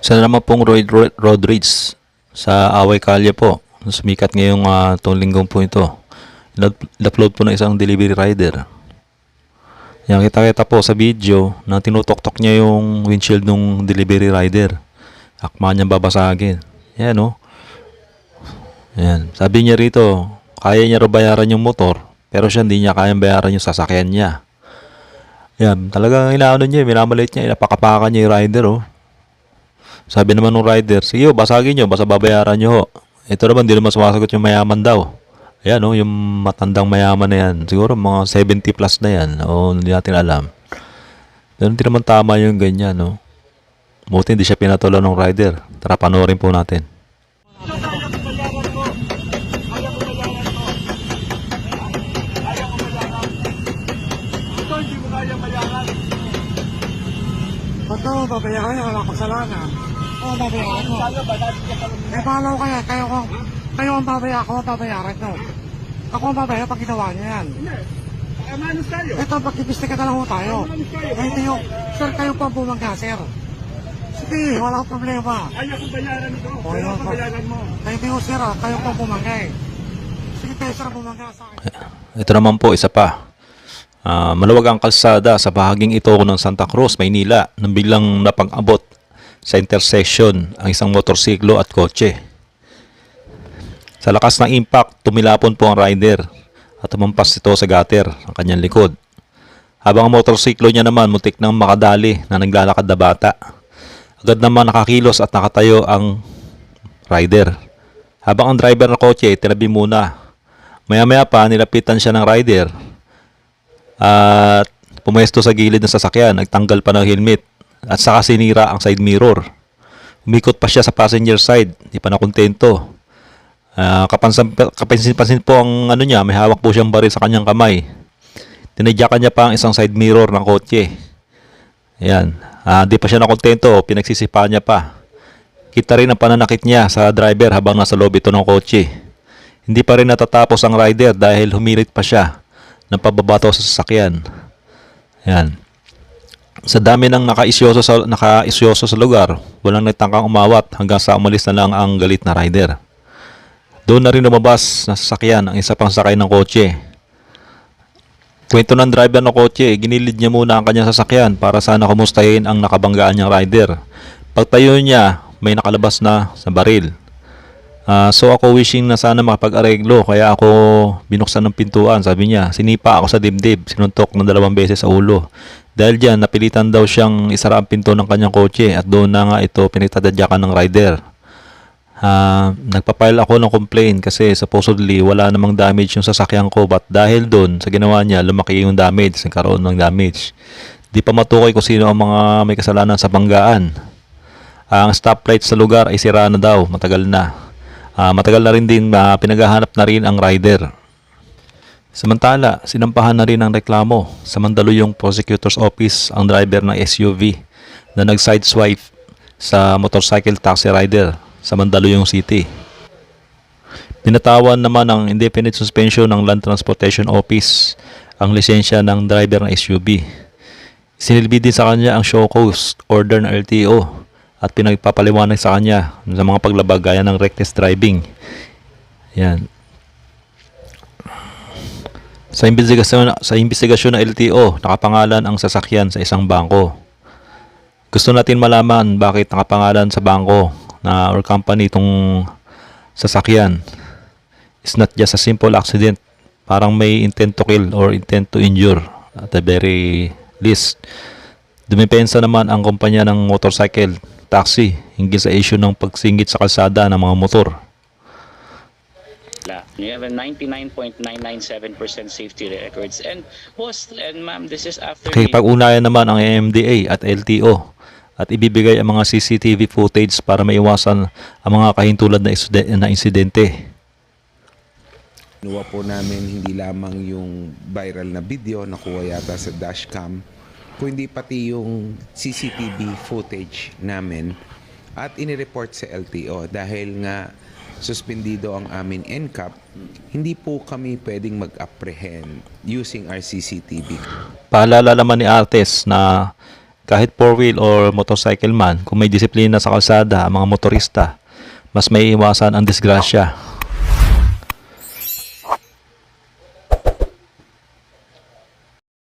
Sa naman pong road, road, sa Away Kalye po. Sumikat ngayong uh, itong linggong po ito. In-upload po ng isang delivery rider. Yan, kita-kita po sa video na tinutoktok niya yung windshield ng delivery rider. Akma niyang babasagin. Yan, no? Yan. Sabi niya rito, kaya niya raw bayaran yung motor, pero siya hindi niya kayang bayaran yung sasakyan niya. Yan, talagang inaano niya, minamalit niya, inapakapakan niya yung rider, oh. Sabi naman ng rider, sige, oh, basagin niyo, basta babayaran niyo, ho. Ito naman, di naman sumasagot yung mayaman daw. Ayan, oh, yung matandang mayaman na yan. Siguro mga 70 plus na yan. O, hindi natin alam. Pero hindi naman tama yung ganyan, no? Buti hindi siya pinatulan ng rider. Tara, panoorin po natin. Hindi. Ba't naman babayaran niya? Wala kasalanan. Oo, babayaran. Kaya parang Eh, paano kaya? Kayo kung, kayo ang babayaran, ako ang babayaran nyo. Ako ang babayaran pag ginawa niya yan. Amanos tayo. Ito, pagkipistika ka lang ho tayo. Eh, hindi yung, sir, kayo pa ang bumangga, sir. Sige, wala akong problema. Ayaw kong bayaran ito. Ayaw yun kong bayaran mo. Eh, hindi ho, sir, ah, kayo pa ang bumangga eh. Sige, kayo, sir, ang bumangga sa akin. Ito naman po, isa pa. Ah, maluwag ang kalsada sa bahaging ito ng Santa Cruz, Maynila, nang biglang napag-abot sa intersection ang isang motorsiklo at kotse. Sa lakas ng impact, tumilapon po ang rider at tumampas ito sa gutter ang kanyang likod. Habang ang motorsiklo niya naman muntik nang makadali na naglalakad na bata. Agad naman nakakilos at nakatayo ang rider. Habang ang driver ng kotse tinabi muna. Maya-maya pa nilapitan siya ng rider at pumesto sa gilid ng sasakyan, nagtanggal pa ng helmet at saka sinira ang side mirror. Umikot pa siya sa passenger side, di pa nakontento. Kapansan, kapansin-pansin po ang ano niya, may hawak po siyang baril sa kanyang kamay. Tinadyakan niya pa ang isang side mirror ng kotse. Ayan. Ah, di pa siya nakontento, pinagsisipa niya pa. Kita rin ang pananakit niya sa driver habang nasa loob ito ng kotse. Hindi pa rin natatapos ang rider dahil humirit pa siya ng pababato sa sasakyan. Ayan. Sa dami ng nakaisyoso sa, nakaisyoso sa lugar, walang nagtangkang umawat hanggang sa umalis na lang ang galit na rider. Doon na rin lumabas na sasakyan ang isa pang sakay ng kotse. Kwento ng driver ng kotse, ginilid niya muna ang kanyang sasakyan para sana kumustahin ang nakabanggaan niyang rider. Pagtayo niya, may nakalabas na sa baril. Ah, so ako wishing na sana makapag-areglo kaya ako binuksan ng pintuan sabi niya sinipa ako sa dibdib sinuntok ng dalawang beses sa ulo dahil diyan napilitan daw siyang isara ang pinto ng kanyang kotse at doon na nga ito pinagtadadyakan ng rider. Ah, nagpapile ako ng complaint kasi supposedly wala namang damage yung sasakyan ko but dahil doon sa ginawa niya lumaki yung damage nagkaroon ng damage. Di pa matukoy kung sino ang mga may kasalanan sa banggaan. Ang stoplight sa lugar ay sira na daw matagal na. Ah, matagal na rin din ah, pinaghahanap na rin ang rider. Samantala, sinampahan na rin ang reklamo sa Mandaluyong Prosecutor's Office ang driver ng SUV na nag-sideswipe sa motorcycle taxi rider sa Mandaluyong City. Pinatawan naman ng indefinite suspension ng Land Transportation Office ang lisensya ng driver ng SUV. Sinilbi din sa kanya ang show cause order ng LTO at pinagpapaliwanag sa kanya sa mga paglabag gaya ng reckless driving. Yan. Sa investigasyon sa investigasyon ng LTO, nakapangalan ang sasakyan sa isang bangko. Gusto natin malaman bakit nakapangalan sa bangko na or company itong sasakyan. It's not just a simple accident. Parang may intent to kill or intent to injure at the very least. Dumipensa naman ang kumpanya ng motorcycle taxi hinggil sa issue ng pagsingit sa kalsada ng mga motor. La. You have a 99.997% safety records. And boss, and ma'am, this is after Okay, pag-unayan naman ang MMDA at LTO at ibibigay ang mga CCTV footage para maiwasan ang mga kahintulad na, na insidente. Kinuha po namin hindi lamang yung viral na video na kuha yata sa dashcam, kundi pati yung CCTV footage namin at inireport sa LTO dahil nga suspendido ang aming NCAP, hindi po kami pwedeng mag-apprehend using our CCTV. Paalala naman ni Artes na kahit four-wheel or motorcycle man, kung may disiplina sa kalsada ang mga motorista, mas may iwasan ang disgrasya